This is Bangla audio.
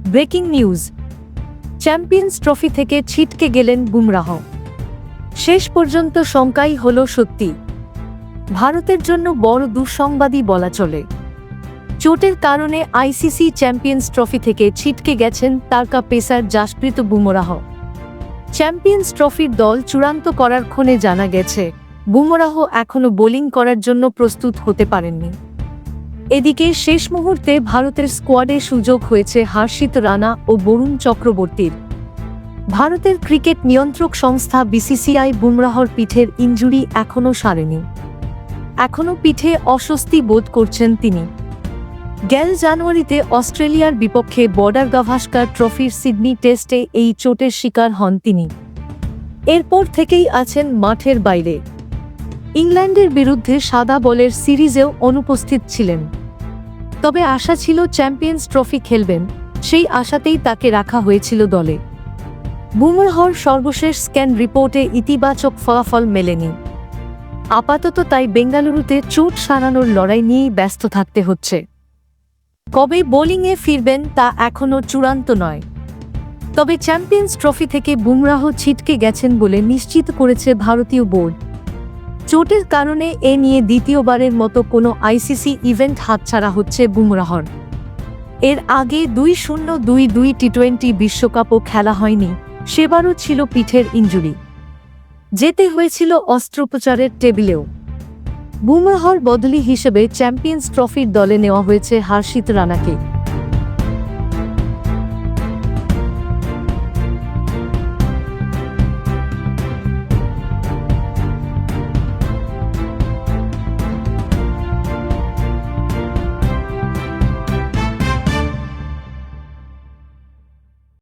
Breaking news. চ্যাম্পিয়ন্স ট্রফি থেকে ছিটকে গেলেন বুমরাহ। শেষ পর্যন্ত শঙ্কাই হল সত্যি। ভারতের জন্য বড় দুঃসংবাদই বলা চলে। চোটের কারণে আইসিসি চ্যাম্পিয়ন্স ট্রফি থেকে ছিটকে গেছেন তারকা পেসার জাসপ্রীত বুমরাহ। চ্যাম্পিয়ন্স ট্রফির দল চূড়ান্ত করার ক্ষণে জানা গেছে, বুমরাহ এখনও বোলিং করার জন্য প্রস্তুত হতে পারেননি। এদিকে শেষ মুহূর্তে ভারতের স্কোয়াডে সুযোগ হয়েছে হর্ষিত রানা ও বরুণ চক্রবর্তীর। ভারতের ক্রিকেট নিয়ন্ত্রক সংস্থা বিসিসিআই বুমরাহর পিঠের ইনজুরি এখনও সারেনি। এখনও পিঠে অস্বস্তি বোধ করছেন তিনি। গেল জানুয়ারিতে অস্ট্রেলিয়ার বিপক্ষে বর্ডার গাভাস্কার ট্রফির সিডনি টেস্টে এই চোটের শিকার হন তিনি। এরপর থেকেই আছেন মাঠের বাইরে। ইংল্যান্ডের বিরুদ্ধে সাদা বলের সিরিজেও অনুপস্থিত ছিলেন। তবে আশা ছিল চ্যাম্পিয়ন্স ট্রফি খেলবেন, সেই আশাতেই তাকে রাখা হয়েছিল দলে। বুমরাহর সর্বশেষ স্ক্যান রিপোর্টে ইতিবাচক ফলাফল মেলেনি। আপাতত তাই বেঙ্গালুরুতে চোট সারানোর লড়াই নিয়েই ব্যস্ত থাকতে হচ্ছে। কবে বোলিংয়ে ফিরবেন তা এখনও চূড়ান্ত নয়। তবে চ্যাম্পিয়ন্স ট্রফি থেকে বুমরাহ ছিটকে গেছেন বলে নিশ্চিত করেছে ভারতীয় বোর্ড। চোটের কারণে এ নিয়ে দ্বিতীয়বারের মতো কোনো আইসিসি ইভেন্ট হাতছাড়া হচ্ছে বুমরাহর। এর আগে দুই শূন্য দুই দুই টি টোয়েন্টি বিশ্বকাপও খেলা হয়নি, সেবারও ছিল পিঠের ইঞ্জুরি। যেতে হয়েছিল অস্ত্রোপচারের টেবিলেও। বুমরাহর বদলি হিসেবে চ্যাম্পিয়ন্স ট্রফির দলে নেওয়া হয়েছে হর্ষিত রানাকে।